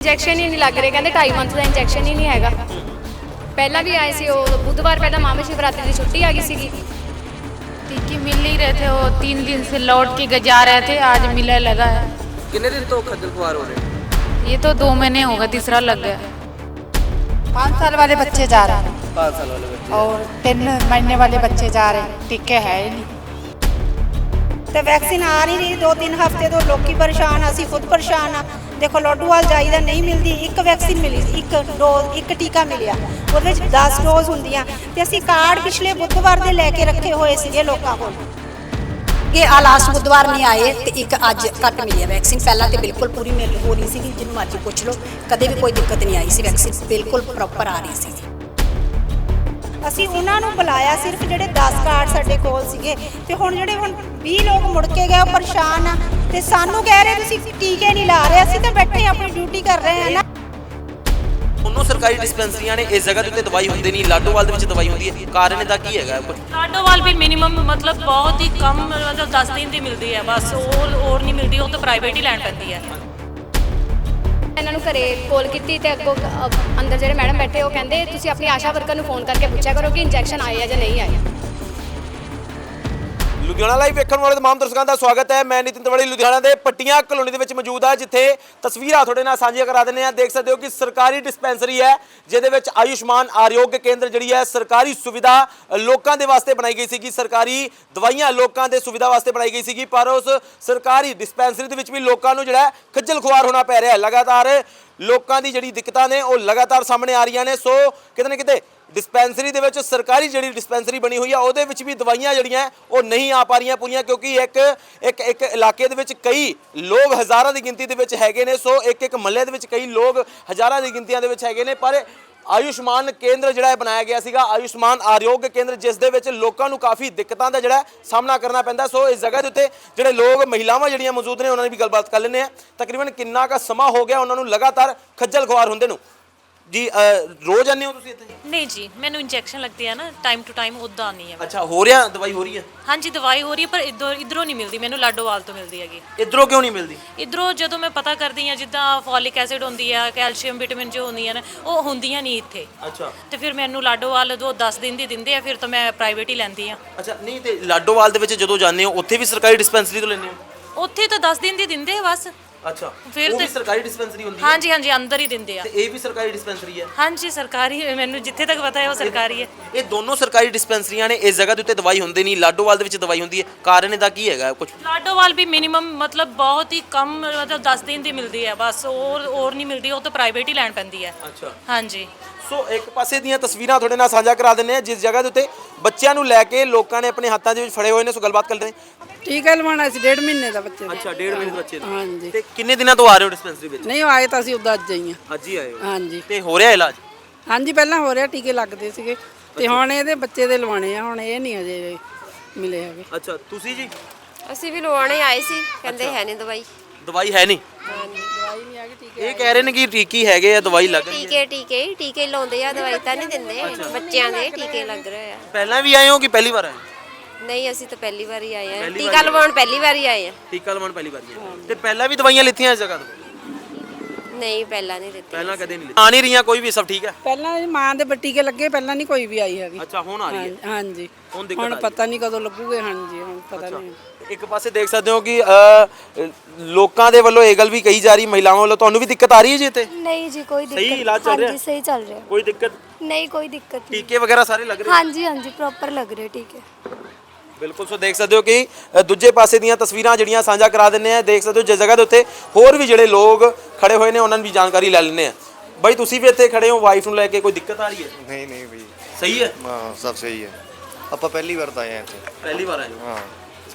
Injection ਹੀ ਨਹੀਂ ਲੱਗ ਰਿਹਾ ਕਹਿੰਦੇ 2.5 ਮੰਥ ਦਾ ਇੰਜੈਕਸ਼ਨ ਹੀ ਨਹੀਂ ਹੈਗਾ ਪਹਿਲਾਂ ਵੀ ਆਏ ਸੀ ਉਹ ਬੁੱਧਵਾਰ ਪਹਿਲਾਂ ਮਾਮਾ ਸ਼ਿਵਰਾਤਰੀ ਦੀ ਛੁੱਟੀ ਆ ਗਈ ਸੀਗੀ टिक्की मिल नहीं रहे थे वो तीन दिन से लौट के जा रहे थे आज मिलने लगा है ਕਿੰਨੇ ਦਿਨ ਤੋਂ ਖੱਜਲ ਖੁਆਰ ਹੋ ਰਹੇ ये तो दो महीने होगा तीसरा लग गया पाँच साल वाले बच्चे जा रहे हैं 5 ਸਾਲ ਵਾਲੇ ਬੱਚੇ और तीन महीने वाले बच्चे जा रहे हैं टीके है ही नहीं ਤੇ ਵੈਕਸੀਨ ਆ ਨਹੀਂ ਰਹੀ, ਦੋ ਤਿੰਨ ਹਫ਼ਤੇ ਤੋਂ ਲੋਕੀ ਪਰੇਸ਼ਾਨ ਆ, ਅਸੀਂ ਖੁਦ ਪਰੇਸ਼ਾਨ ਆ। ਦੇਖੋ, ਲੋਡੂਵਾਲ ਜਾਈਦਾ ਨਹੀਂ ਮਿਲਦੀ, ਇੱਕ ਵੈਕਸੀਨ ਮਿਲੀ, ਇੱਕ ਡੋਜ਼ ਇੱਕ ਟੀਕਾ ਮਿਲਿਆ। ਉਹਦੇ ਵਿੱਚ 10 ਡੋਜ਼ ਹੁੰਦੀਆਂ। ਤੇ ਅਸੀਂ ਕਾਰਡ ਪਿਛਲੇ ਬੁੱਧਵਾਰ ਦੇ ਲੈ ਕੇ ਰੱਖੇ ਹੋਏ ਸੀਗੇ ਲੋਕਾਂ ਕੋਲ। ਕਿ ਆ ਲਾਸਟ ਬੁੱਧਵਾਰ ਨਹੀਂ ਆਏ ਤੇ ਇੱਕ ਅੱਜ ਘੱਟ ਮਿਲੀ ਹੈ ਵੈਕਸੀਨ ਪਹਿਲਾਂ ਤੇ ਬਿਲਕੁਲ ਪੂਰੀ ਮਿਲ ਹੋ ਰਹੀ ਸੀ ਜਿਹਨੂੰ ਮਰਜ਼ੀ ਪੁੱਛ ਲਓ। ਕਦੇ ਵੀ ਕੋਈ ਦਿੱਕਤ ਨਹੀਂ ਆਈ ਸੀ ਵੈਕਸੀਨ ਬਿਲਕੁਲ ਪ੍ਰੋਪਰ ਆ ਰਹੀ ਸੀ ਅਸੀਂ ਉਹਨਾਂ ਨੂੰ ਬੁਲਾਇਆ ਸਿਰਫ ਜਿਹੜੇ 10 ਕਾਰਡ ਸਾਡੇ ਕੋਲ ਸੀਗੇ ਤੇ ਹੁਣ ਜਿਹੜੇ ਹੁਣ 20 ਲੋਕ ਮੁੜ ਕੇ ਗਏ ਉਹ ਪਰੇਸ਼ਾਨ ਆ। ਤੇ ਸਾਨੂੰ ਕਹਿ ਰਹੇ ਤੁਸੀਂ ਟੀਕੇ ਨਹੀਂ ਲਾ ਰਹੇ ਅਸੀਂ ਤਾਂ ਬੈਠੇ ਆਪਣੀ ਡਿਊਟੀ ਕਰ ਰਹੇ ਹਾਂ ਨਾ। ਉਹਨੋਂ ਸਰਕਾਰੀ ਡਿਸਪੈਂਸਰੀਆਂ ਨੇ ਇਸ ਜਗ੍ਹਾ ਦੇ ਉੱਤੇ ਦਵਾਈ ਹੁੰਦੀ ਨਹੀਂ ਲਾਡੋਵਾਲ ਦੇ ਵਿੱਚ ਦਵਾਈ ਹੁੰਦੀ ਹੈ। ਕਾਰਨ ਇਹਦਾ ਕੀ ਹੈਗਾ? ਲਾਡੋਵਾਲ ਵੀ ਮਿਨੀਮਮ ਮਤਲਬ ਬਹੁਤ ਹੀ ਕਮ ਮਤਲਬ 10 ਦਿਨ ਦੀ ਮਿਲਦੀ ਹੈ ਬਸ ਹੋਰ ਹੋਰ ਨਹੀਂ ਮਿਲਦੀ ਉਹ ਤਾਂ ਪ੍ਰਾਈਵੇਟ ਹੀ ਲੈਣ ਪੈਂਦੀ ਹੈ। ਇਹਨਾਂ ਨੂੰ ਘਰੇ ਕੋਲ ਕੀਤੀ ਤੇ ਅੱਗੋਂ ਅ, ਅੰਦਰ ਜਿਹੜੇ ਮੈਡਮ ਬੈਠੇ ਉਹ ਕਹਿੰਦੇ ਤੁਸੀਂ ਆਪਣੀ ਆਸ਼ਾ ਵਰਕਰ ਨੂੰ ਫੋਨ ਕਰਕੇ ਪੁੱਛਿਆ ਕਰੋ ਕਿ ਇੰਜੈਕਸ਼ਨ ਆਏ ਆ ਜਾਂ ਨਹੀਂ ਆਏ ਲੁਧਿਆਣਾ ਲਾਈਵ ਵੇਖਣ ਵਾਲੇ ਤਮਾਮ ਦਰਸ਼ਕਾਂ ਦਾ ਸਵਾਗਤ ਹੈ। ਮੈਂ ਨਿਤਿਨ ਤਵੜੀ ਲੁਧਿਆਣਾ ਦੇ ਪੱਟੀਆਂ ਕਲੋਨੀ ਦੇ ਵਿੱਚ ਮੌਜੂਦ ਹਾਂ, ਜਿੱਥੇ ਤਸਵੀਰਾਂ ਤੁਹਾਡੇ ਨਾਲ ਸਾਂਝੀਆਂ ਕਰਾ ਦਿੰਦੇ ਹਾਂ। ਦੇਖ ਸਕਦੇ ਹੋ ਕਿ ਸਰਕਾਰੀ ਡਿਸਪੈਂਸਰੀ ਹੈ, ਜਿਹਦੇ ਵਿੱਚ ਆਯੁਸ਼ਮਾਨ ਆਰੋਗਯ ਕੇਂਦਰ ਜਿਹੜੀ ਹੈ, ਸਰਕਾਰੀ ਸੁਵਿਧਾ ਲੋਕਾਂ ਦੇ ਵਾਸਤੇ ਬਣਾਈ ਗਈ ਸੀਗੀ। ਸਰਕਾਰੀ ਦਵਾਈਆਂ ਲੋਕਾਂ ਦੇ ਸੁਵਿਧਾ ਵਾਸਤੇ ਬਣਾਈ ਗਈ ਸੀਗੀ, ਪਰ ਉਸ ਸਰਕਾਰੀ ਡਿਸਪੈਂਸਰੀ ਦੇ ਵਿੱਚ ਵੀ ਲੋਕਾਂ ਨੂੰ ਜਿਹੜਾ ਹੈ ਖੱਜਲ ਖੁਆਰ ਹੋਣਾ ਪੈ ਰਿਹਾ ਹੈ। ਲਗਾਤਾਰ ਲੋਕਾਂ ਦੀ ਜਿਹੜੀ ਦਿੱਕਤਾਂ ਨੇ, ਉਹ ਲਗਾਤਾਰ ਸਾਹਮਣੇ ਆ ਰਹੀਆਂ ਨੇ। ਸੋ ਕਿਤੇ ਨਾ ਕਿਤੇ ਡਿਸਪੈਂਸਰੀ ਦੇ ਵਿੱਚ ਸਰਕਾਰੀ ਜਿਹੜੀ ਡਿਸਪੈਂਸਰੀ ਬਣੀ ਹੋਈ ਆ, ਉਹਦੇ ਵਿੱਚ ਵੀ ਦਵਾਈਆਂ ਜਿਹੜੀਆਂ, ਉਹ ਨਹੀਂ ਆ ਪਾ ਰਹੀਆਂ ਪੂਰੀਆਂ, ਕਿਉਂਕਿ ਇੱਕ ਇੱਕ ਇੱਕ ਇਲਾਕੇ ਦੇ ਵਿੱਚ ਕਈ ਲੋਕ ਹਜ਼ਾਰਾਂ ਦੀ ਗਿਣਤੀ ਦੇ ਵਿੱਚ ਹੈਗੇ ਨੇ, ਸੋ ਇੱਕ ਇੱਕ ਮਹੱਲੇ ਦੇ ਵਿੱਚ ਕਈ ਲੋਕ ਹਜ਼ਾਰਾਂ ਦੀ ਗਿਣਤੀਆਂ ਦੇ ਵਿੱਚ ਹੈਗੇ ਨੇ, ਪਰ ਆਯੁਸ਼ਮਾਨ ਕੇਂਦਰ ਜਿਹੜਾ ਬਣਾਇਆ ਗਿਆ ਸੀਗਾ, ਆਯੁਸ਼ਮਾਨ ਆਰੋਗ ਕੇਂਦਰ, ਜਿਸ ਦੇ ਵਿੱਚ ਲੋਕਾਂ ਨੂੰ ਕਾਫੀ ਦਿੱਕਤਾਂ ਦਾ ਜਿਹੜਾ ਸਾਹਮਣਾ ਕਰਨਾ ਪੈਂਦਾ, ਸੋ ਇਸ ਜਗ੍ਹਾ ਦੇ ਉੱਤੇ ਜਿਹੜੇ ਲੋਕ, ਮਹਿਲਾਵਾਂ ਜਿਹੜੀਆਂ ਮੌਜੂਦ ਨੇ, ਉਹਨਾਂ ਦੀ ਵੀ ਗੱਲਬਾਤ ਕਰ ਲੈਂਦੇ ਆ ਤਕਰੀਬਨ ਕਿੰਨਾ ਕੁ ਸਮਾਂ ਹੋ ਗਿਆ, ਉਹਨਾਂ ਨੂੰ ਲਗਾਤਾਰ ਖੱਜਲ ਖੁਆਰ ਹੁੰਦੇ ਨੂੰ। ਜੀ ਰੋਜ਼ ਆਉਂਦੇ ਹੋ ਤੁਸੀਂ ਇੱਥੇ? ਨਹੀਂ ਜੀ ਮੈਨੂੰ ਇੰਜੈਕਸ਼ਨ ਲੱਗਦੀ ਹੈ ਨਾ ਟਾਈਮ ਟੂ ਟਾਈਮ ਉਦਾਂ ਨਹੀਂ ਹੈ ਅੱਛਾ ਹੋ ਰਿਹਾ? ਦਵਾਈ ਹੋ ਰਹੀ ਹੈ? ਹਾਂਜੀ ਦਵਾਈ ਹੋ ਰਹੀ ਹੈ ਪਰ ਇਧਰ ਇਧਰੋਂ ਨਹੀਂ ਮਿਲਦੀ ਮੈਨੂੰ ਲਾਡੋਵਾਲ ਤੋਂ ਮਿਲਦੀ ਹੈਗੀ। ਇਧਰੋਂ ਕਿਉਂ ਨਹੀਂ ਮਿਲਦੀ? ਇਧਰੋਂ ਜਦੋਂ ਮੈਂ ਪਤਾ ਕਰਦੀ ਹਾਂ ਜਿੱਦਾਂ ਫੋਲਿਕ ਐਸਿਡ ਹੁੰਦੀ ਆ ਕੈਲਸ਼ੀਅਮ ਵਿਟਾਮਿਨ ਜੋ ਹੁੰਦੀਆਂ ਨੇ ਉਹ ਹੁੰਦੀਆਂ ਨਹੀਂ ਇੱਥੇ। ਅੱਛਾ। ਤੇ ਫਿਰ ਮੈਨੂੰ ਲਾਡੋਵਾਲ ਦੋ 10 ਦਿਨ ਦੀ ਦਿੰਦੇ ਆ ਫਿਰ ਤਾਂ ਮੈਂ ਪ੍ਰਾਈਵੇਟ ਹੀ ਲੈਂਦੀ ਆ। ਅੱਛਾ ਨਹੀਂ ਤੇ ਲਾਡੋਵਾਲ ਦੇ ਵਿੱਚ ਜਦੋਂ ਜਾਂਦੇ ਹੋ ਉੱਥੇ ਵੀ ਸਰਕਾਰੀ ਡਿਸਪੈਂਸਰੀ ਤੋਂ ਲੈਂਦੇ ਹੋ? ਉੱਥੇ ਤਾਂ 10 ਦਿਨ ਦੀ ਦਿੰਦੇ ਆ ਬਸ। ਅੱਛਾ ਫਿਰ ਉਹ ਵੀ ਤੇ- ਸਰਕਾਰੀ ਡਿਸਪੈਂਸਰੀ ਹੁੰਦੀ ਹੈ? ਹਾਂਜੀ ਹਾਂਜੀ ਅੰਦਰ ਹੀ ਦਿੰਦੇ ਆ। ਤੇ ਇਹ ਵੀ ਸਰਕਾਰੀ ਡਿਸਪੈਂਸਰੀ ਹੈ? ਹਾਂਜੀ ਸਰਕਾਰੀ ਹੈ, ਮੈਨੂੰ ਜਿੱਥੇ ਤੱਕ ਪਤਾ ਹੈ ਉਹ ਸਰਕਾਰੀ ਹੈ। ਇਹ ਦੋਨੋਂ ਸਰਕਾਰੀ ਡਿਸਪੈਂਸਰੀਆਂ ਨੇ ਇਸ ਜਗ੍ਹਾ ਦੇ ਉੱਤੇ ਦਵਾਈ ਹੁੰਦੀ ਨਹੀਂ ਲਾਡੋਵਾਲ ਦੇ ਵਿੱਚ ਦਵਾਈ ਹੁੰਦੀ ਹੈ। ਕਾਰਨ ਇਹਦਾ ਕੀ ਹੈਗਾ ਕੁਝ ਲਾਡੋਵਾਲ ਵੀ ਮਿਨੀਮਮ ਮਤਲਬ ਬਹੁਤ ਹੀ ਕਮ ਮਤਲਬ 10 ਦਿਨ ਦੀ ਮਿਲਦੀ ਹੈ ਬਸ ਹੋਰ ਹੋਰ ਨਹੀਂ ਮਿਲਦੀ ਉਹ ਤਾਂ ਪ੍ਰਾਈਵੇਟ ਹੀ ਲੈਣ ਪੈਂਦੀ ਹੈ। ਅੱਛਾ। ਹਾਂਜੀ। ਸੋ ਇੱਕ ਪਾਸੇ ਦੀਆਂ ਤਸਵੀਰਾਂ ਤੁਹਾਡੇ ਨਾਲ ਸਾਂਝਾ ਕਰਾ ਦਿੰਦੇ ਆ ਜਿਸ ਜਗ੍ਹਾ ਦੇ ਉੱਤੇ ਬੱਚਿਆਂ ਨੂੰ ਲੈ ਕੇ ਲੋਕਾਂ ਨੇ ਆਪਣੇ ਹੱਥਾਂ ਦੇ ਵਿੱਚ ਫੜੇ ਹੋਏ ਨੇ। ਸੋ ਗੱਲਬਾਤ ਕਰਦੇ ਨੇ ਟੀਕਾ ਲਵਾਉਣਾ ਸੀ ਡੇਢ ਮਹੀਨੇ ਦਾ ਬੱਚੇ ਦਾ। ਅੱਛਾ ਡੇਢ ਮਹੀਨੇ ਦੇ ਬੱਚੇ ਦਾ। ਹਾਂਜੀ। ਤੇ ਕਿੰਨੇ ਦਿਨਾਂ ਤੋਂ ਆ ਰਹੇ ਹੋ ਡਿਸਪੈਂਸਰੀ ਵਿੱਚ? ਨਹੀਂ ਉਹ ਆਏ ਤਾਂ ਅਸੀਂ ਉਦਾਂ ਅੱਜ ਹੀ। ਆ ਅੱਜ ਹੀ ਆਏ ਹੋ। ਹਾਂਜੀ। ਤੇ ਹੋ ਰਿਹਾ ਇਲਾਜ? ਹਾਂਜੀ ਪਹਿਲਾਂ ਹੋ ਰਿਹਾ ਟੀਕੇ ਲੱਗਦੇ ਸੀਗੇ। ਤੇ ਹੁਣ ਇਹਦੇ ਬੱਚੇ ਦੇ ਲਵਾਉਣੇ ਆ। ਹੁਣ ਇਹ ਨਹੀਂ ਅਜੇ ਮਿਲੇ ਹੈਗੇ। ਅੱਛਾ ਤੁਸੀਂ ਜੀ? ਅਸੀਂ ਵੀ ਲਵਾਉਣੇ ਆਏ ਸੀ। ਕਹਿੰਦੇ ਹੈ ਨਹੀਂ ਦਵਾਈ। ਦਵਾਈ ਹੈ ਨਹੀਂ? ਦਵਾਈ ਨਹੀਂ ਹੈਗੀ ਟੀਕੇ ਇਹ ਕਹਿ ਰਹੇ ਨੇ ਕਿ ਟੀਕੀ ਹੈਗੇ ਆ ਦਵਾਈ ਲੱਗ ਰਹੀ ਹੈ। ਟੀਕੇ ਟੀਕੇ ਹੀ, ਟੀਕੇ ਹੀ ਲਾਉਂਦੇ ਆ ਦਵਾਈ ਤਾਂ ਨਹੀਂ ਦਿੰਦੇ। ਬੱਚਿਆਂ ਦੇ ਟੀਕੇ ਲੱਗ ਰਹੇ ਆ। ਪਹਿਲਾਂ ਵੀ ਆਏ ਹੋ ਕਿ ਪਹਿਲੀ ਵਾਰ ਆਏ ਹੋ? ਨਹੀਂ ਅਸੀਂ ਤਾਂ ਪਹਿਲੀ ਵਾਰੀ ਆਏ ਆ। ਟੀਕਾ ਲਵਾਉਣ ਪਹਿਲੀ ਵਾਰੀ ਆਏ ਆ। ਟੀਕਾ ਲਵਾਉਣ ਪਹਿਲੀ ਵਾਰ ਆਏ ਤੇ ਪਹਿਲਾਂ ਵੀ ਦਵਾਈਆਂ ਲਿੱਤੀਆਂ ਇਸ ਜਗ੍ਹਾ ਤੋਂ? ਨਹੀਂ ਪਹਿਲਾਂ ਨਹੀਂ ਦਿੱਤੀ ਪਹਿਲਾਂ ਕਦੇ ਨਹੀਂ ਲਿੱਤੀ ਆ ਨਹੀਂ ਰਹੀਆਂ ਕੋਈ ਵੀ ਸਭ ਠੀਕ ਹੈ? ਪਹਿਲਾਂ ਇਹਦੀ ਮਾਂ ਦੇ ਟੀਕੇ ਲੱਗੇ ਪਹਿਲਾਂ ਨਹੀਂ ਕੋਈ ਵੀ ਆਈ ਹੈਗੀ। ਅੱਛਾ ਹੁਣ ਆ ਰਹੀ ਹੈ। ਹਾਂ- ਹਾਂਜੀ। ਹੁਣ ਦਿੱਕਤ ਹੁਣ ਆ ਰਹੀ ਪਤਾ ਨਹੀਂ ਕਦੋਂ ਲੱਗੂਗੇ ਹਾਂਜੀ ਹੁਣ ਪਤਾ ਨਹੀਂ। ਇੱਕ ਪਾਸੇ ਦੇਖ ਸਕਦੇ ਹੋ ਕਿ ਅ, ਲੋਕਾਂ ਦੇ ਵੱਲੋਂ ਇਹ ਗੱਲ ਵੀ ਕਹੀ ਜਾ ਰਹੀ ਮਹਿਲਾਵਾਂ ਵੱਲੋਂ। ਤੁਹਾਨੂੰ ਵੀ ਦਿੱਕਤ ਆ ਰਹੀ ਹੈ ਜੀ ਇੱਥੇ? ਨਹੀਂ ਜੀ ਕੋਈ ਦਿੱਕਤ ਸਹੀ ਇਲਾਜ ਚੱਲ ਰਿਹਾ? ਹਾਂਜੀ ਸਹੀ ਚੱਲ ਰਿਹਾ। ਕੋਈ ਦਿੱਕਤ? ਨਹੀਂ ਕੋਈ ਦਿੱਕਤ ਨਹੀਂ। ਟੀਕੇ ਵਗੈਰਾ ਸਾਰੇ ਲੱਗ ਰਹੇ? ਹਾਂਜੀ ਹਾਂਜੀ ਪ੍ਰੋਪਰ ਲੱਗ ਰਿਹਾ ਠੀਕ ਹੈ। ਬਿਲਕੁਲ ਸੋ ਦੇਖ ਸਕਦੇ ਹੋ ਕਿ ਅ, ਦੂਜੇ ਪਾਸੇ ਦੀਆਂ ਤਸਵੀਰਾਂ ਜਿਹੜੀਆਂ ਸਾਂਝਾ ਕਰਾ ਦਿੰਨੇ ਆ ਦੇਖ ਸਕਦੇ ਹੋ ਜਿਸ ਜਗ੍ਹਾ ਦੇ ਉੱਤੇ ਹੋਰ ਵੀ ਜਿਹੜੇ ਲੋਕ ਖੜੇ ਹੋਏ ਨੇ ਉਹਨਾਂ ਨੂੰ ਵੀ ਜਾਣਕਾਰੀ ਲੈ ਲੈਂਦੇ ਆ ਬਾਈ ਤੁਸੀਂ ਵੀ ਇੱਥੇ ਖੜੇ ਹੋ ਵਾਈਫ ਨੂੰ ਲੈ ਕੇ ਕੋਈ ਦਿੱਕਤ ਆ ਰਹੀ ਹੈ? ਨਹੀਂ ਨਹੀਂ ਭਈ ਸਹੀ ਹੈ? ਹਾਂ ਸਭ ਸਹੀ ਹੈ। ਆਪਾਂ ਪਹਿਲੀ ਵਾਰ ਤਾਂ ਆਏ ਹਾਂ ਇੱਥੇ। ਪਹਿਲੀ ਵਾਰ ਆਏ ਹੋ? ਹਾਂ।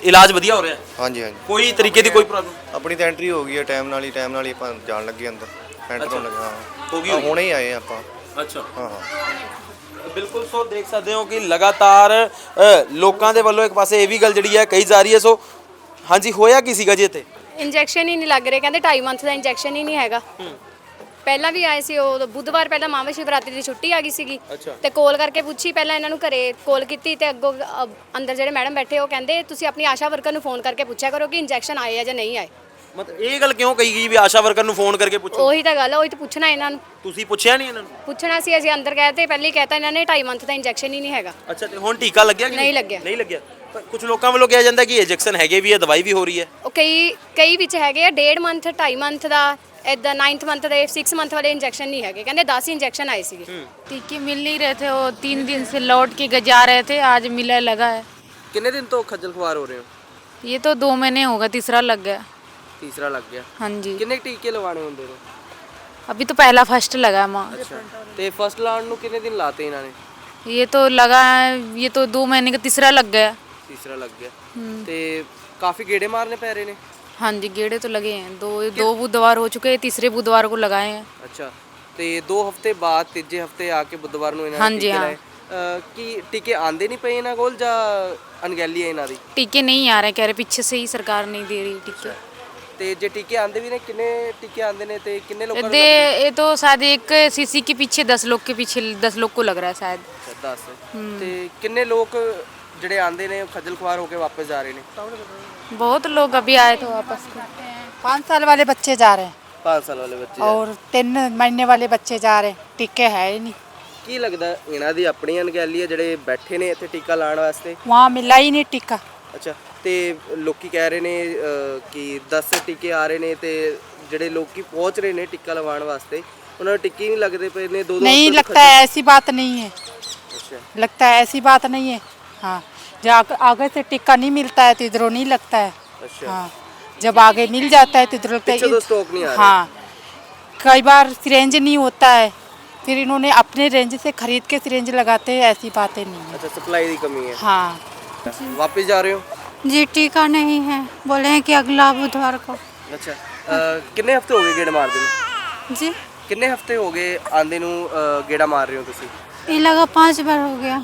ਇਲਾਜ ਵਧੀਆ ਹੋ ਰਿਹਾ। ਹੈ? ਹਾਂਜੀ ਹਾਂਜੀ। ਕੋਈ ਤਰੀਕੇ ਦੀ ਕੋਈ ਪ੍ਰੋਬਲਮ ਆਪਣੀ ਤਾਂ ਐਂਟਰੀ ਹੋ ਗਈ ਹੈ ਟਾਈਮ ਨਾਲ ਹੀ ਟਾਈਮ ਨਾਲ ਹੀ ਆਪਾਂ ਜਾਣ ਲੱਗੇ ਅੰਦਰ। ਐਂਟਰ ਹੋਣ ਲੱਗੇ ਹਾਂ। ਹੋ ਗਈ ਹੋਈ ਹੈ। ਹੁਣੇ ਹੀ ਆਏ ਹਾਂ ਆਪਾਂ। ਅੱਛਾ। ਹਾਂ ਹਾਂ। ਬਿਲਕੁਲ ਸੋ ਦੇਖ ਸਕਦੇ ਹੋ ਕਿ ਲਗਾਤਾਰ ਅ, ਲੋਕਾਂ ਦੇ ਵੱਲੋਂ ਇੱਕ ਪਾਸੇ ਇਹ ਵੀ ਗੱਲ ਜਿਹੜੀ ਹੈ ਕਹੀ ਜਾ ਰਹੀ ਹੈ। ਸੋ ਹਾਂਜੀ ਹੋਇਆ ਕੀ ਸੀਗਾ ਜੀ ਇੱਥੇ? ਇੰਜੈਕਸ਼ਨ ਹੀ ਨਹੀਂ ਲੱਗ ਰਿਹਾ ਕਹਿੰਦੇ 2.5 ਮੰਥ ਦਾ ਇੰਜੈਕਸ਼ਨ ਹੀ ਨਹੀਂ ਹੈਗਾ। ਪਹਿਲਾਂ ਵੀ ਆਏ ਸੀ ਉਹ ਬੁੱਧਵਾਰ ਪਹਿਲਾਂ ਮਾਮਾ ਸ਼ਿਵਰਾਤਰੀ ਦੀ ਛੁੱਟੀ ਆ ਗਈ ਸੀਗੀ। ਅੱਛਾ। ਤੇ ਕਾਲ ਕਰਕੇ ਪੁੱਛੀ ਪਹਿਲਾਂ ਇਹਨਾਂ ਨੂੰ ਘਰੇ ਕਾਲ ਕੀਤੀ ਤੇ ਅੱਗੋਂ ਅ, ਅੰਦਰ ਜਿਹੜੇ ਮੈਡਮ ਬੈਠੇ ਉਹ ਕਹਿੰਦੇ ਤੁਸੀਂ ਆਪਣੀ ਆਸ਼ਾ ਵਰਕਰ ਨੂੰ ਫੋਨ ਕਰਕੇ ਪੁੱਛਿਆ ਕਰੋ ਕਿ ਇੰਜੈਕਸ਼ਨ ਆਏ ਆ ਜਾਂ ਨਹੀਂ ਆਏ। ਮਤਲਬ ਇਹ ਗੱਲ ਕਿਉਂ ਕਹੀ ਗਈ ਵੀ ਆਸ਼ਾ ਵਰਕਰ ਨੂੰ ਫੋਨ ਕਰਕੇ ਪੁੱਛੋ? ਉਹੀ ਤਾਂ ਗੱਲ ਹੈ ਉਹੀ ਤਾਂ ਪੁੱਛਣਾ ਇਹਨਾਂ ਨੂੰ। ਤੁਸੀਂ ਪੁੱਛਿਆ ਨਹੀਂ ਇਹਨਾਂ ਨੂੰ? ਪੁੱਛਣਾ ਸੀ ਅਸੀਂ ਅੰਦਰ ਗਏ ਤੇ ਪਹਿਲੇ ਹੀ ਕਹਿਤਾ ਇਹਨਾਂ ਨੇ 2.5 ਮੰਥ ਦਾ ਇੰਜੈਕਸ਼ਨ ਹੀ ਨਹੀਂ ਹੈਗਾ। ਅੱਛਾ ਤੇ ਹੁਣ ਟੀਕਾ ਲੱਗਿਆ ਕਿ ਨਹੀਂ? ਲੱਗਿਆ। ਨਹੀਂ ਲੱਗਿਆ? ਕੁਝ ਲੋਕਾਂ ਵੱਲੋਂ ਕਿਹਾ ਜਾਂਦਾ ਕਿ ਇੰਜੈਕਸ਼ਨ ਹੈਗੇ ਵੀ ਹੈ ਦਵਾਈ ਵੀ ਹੋ ਰਹੀ ਹੈ ਉਹ ਕਈ ਕਈ ਵਿੱਚ ਹੈਗੇ ਆ 1.5 ਮੰਥ 2.5 ਮੰਥ ਦਾ ਇਦਾਂ 9th ਮੰਥ ਦੇ 6 ਮੰਥ ਵਾਲੇ ਇੰਜੈਕਸ਼ਨ ਨਹੀਂ ਹੈਗੇ ਕਹਿੰਦੇ 10 ਇੰਜੈਕਸ਼ਨ ਆਏ ਸੀਗੇ टीके मिल नहीं रहे थे वो तीन दिन से लौट के जा रहे थे आज मिलने लगा है ਕਿੰਨੇ ਦਿਨ ਤੋਂ ਖੱਜਲ ਖੁਆਰ ਹੋ ਰਹੇ ਹੋ ये तो दो महीने होगा तीसरा लग गया ਤੀਸਰਾ ਲੱਗ ਗਿਆ हाँ जी ਕਿੰਨੇ ਟੀਕੇ ਲਵਾਣੇ ਹੁੰਦੇ ਨੇ अभी तो पहला फर्स्ट लगा है माँ ਅੱਛਾ ਤੇ ਫਸਟ ਲਾਉਣ ਨੂੰ ਕਿੰਨੇ ਦਿਨ ਲਾਤੇ ਇਹਨਾਂ ਨੇ ये तो लगा है ये तो दो महीने का तीसरा लग गया ਤੀਸਰਾ ਲੱਗ ਗਿਆ ਤੇ ਕਾਫੀ ਗੇੜੇ ਮਾਰਨੇ ਪੈ ਰਹੇ ਨੇ हाँ जी गेड़े तो लगे हैं दो दो बुधवार हो चुके हैं तीसरे बुधवार को लगाए हैं ਅੱਛਾ ਤੇ 2 ਹਫ਼ਤੇ ਬਾਅਦ ਤੀਜੇ ਹਫ਼ਤੇ ਆ ਕੇ ਬੁੱਧਵਾਰ ਨੂੰ ਇਹਨਾਂ ਨੇ ਹਾਂਜੀ, ਟੀਕੇ ਹਾਂ। ਲਾਏ ਅਹ, ਕੀ ਟੀਕੇ ਆਂਦੇ ਨਹੀਂ ਪਏ ਇਹਨਾਂ ਕੋਲ ਜਾਂ ਅਣਗਹਿਲੀ ਹੈ ਇਹਨਾਂ ਦੀ टीके नहीं आ रहे कह रहे पीछे से ही सरकार नहीं दे रही टीके ਤੇ ਜੇ ਟੀਕੇ ਆਂਦੇ ਵੀ ਨੇ ਕਿੰਨੇ ਟੀਕੇ ਆਂਦੇ ਨੇ ਤੇ ਕਿੰਨੇ ਲੋਕਾਂ ਨੂੰ दे ये तो शायद एक सीसी के पीछे दस लोग के पीछे दस लोग को लग रहा है शायद ਲੱਗਦਾ? ਦੱਸ ਤੇ ਕਿੰਨੇ ਲੋਕ ਜਿਹੜੇ ਆਂਦੇ ਨੇ ਉਹ ਖੱਜਲ ਖੁਆਰ ਹੋ ਕੇ ਵਾਪਸ ਜਾ ਰਹੇ ਨੇ बहुत लोग अभी आए थे वापस पाँच साल वाले बच्चे जा रहे हैं 5 साल ਵਾਲੇ ਬੱਚੇ ਜਾ ਰਹੇ। और तीन महीने वाले बच्चे जा रहे हैं टीके है ही नहीं ਕੀ ਲੱਗਦਾ ਇਹਨਾਂ ਦੀ ਆਪਣੀ ਅਣਗਹਿਲੀ ਹੈ ਜਿਹੜੇ ਬੈਠੇ ਨੇ ਇੱਥੇ ਟੀਕਾ ਲਾਉਣ ਵਾਸਤੇ वहाँ मिला ही नहीं टीका ਅੱਛਾ ਤੇ ਲੋਕੀ ਕਹਿ ਰਹੇ ਨੇ ਅਹ, ਕਿ 10 ਟੀਕੇ ਆ ਰਹੇ ਨੇ ਤੇ ਜਿਹੜੇ ਲੋਕੀ ਪਹੁੰਚ ਰਹੇ ਨੇ ਟੀਕਾ ਲਵਾਉਣ ਵਾਸਤੇ ਉਹਨਾਂ ਨੂੰ ਟਿੱਕੇ ਨਹੀਂ ਲੱਗਦੇ ਪਏ ਨੇ ਦੋ ਦੋ नहीं ਹਫ਼ਤੇ ਤੋਂ लगता है ऐसी बात नहीं है ਅੱਛਾ लगता है ऐसी बात नहीं है हाँ जब आग- आगे से टिक्का नहीं मिलता है तो इधरों नहीं लगता है ਅੱਛਾ हाँ जब आगे मिल जाता है तो इधर लगता पीछे है तो स्टॉक नहीं आ रहा। हाँ कई बार सिरेंज नहीं होता है फिर इन्होंने अपने रेंज से खरीद के सिरेंज लगाते हैं ऐसी बातें नहीं है ਅੱਛਾ ਸਪਲਾਈ ਦੀ ਕਮੀ ਹੈ हाँ ਵਾਪਸ ਜਾ ਰਹੇ ਹੋ जी टीका नहीं है बोले हैं कि अगला बुधवार को ਅੱਛਾ ਅਹ, ਕਿੰਨੇ ਹਫ਼ਤੇ ਹੋ ਗਏ ਗੇੜਾ ਮਾਰਦੇ ਨੂੰ जी ਕਿੰਨੇ ਹਫ਼ਤੇ ਹੋ ਗਏ ਆਂਦੇ ਨੂੰ ਅਹ, ਗੇੜਾ ਮਾਰ ਰਹੇ ਹੋ ਤੁਸੀਂ ये लगा पांच बार हो गया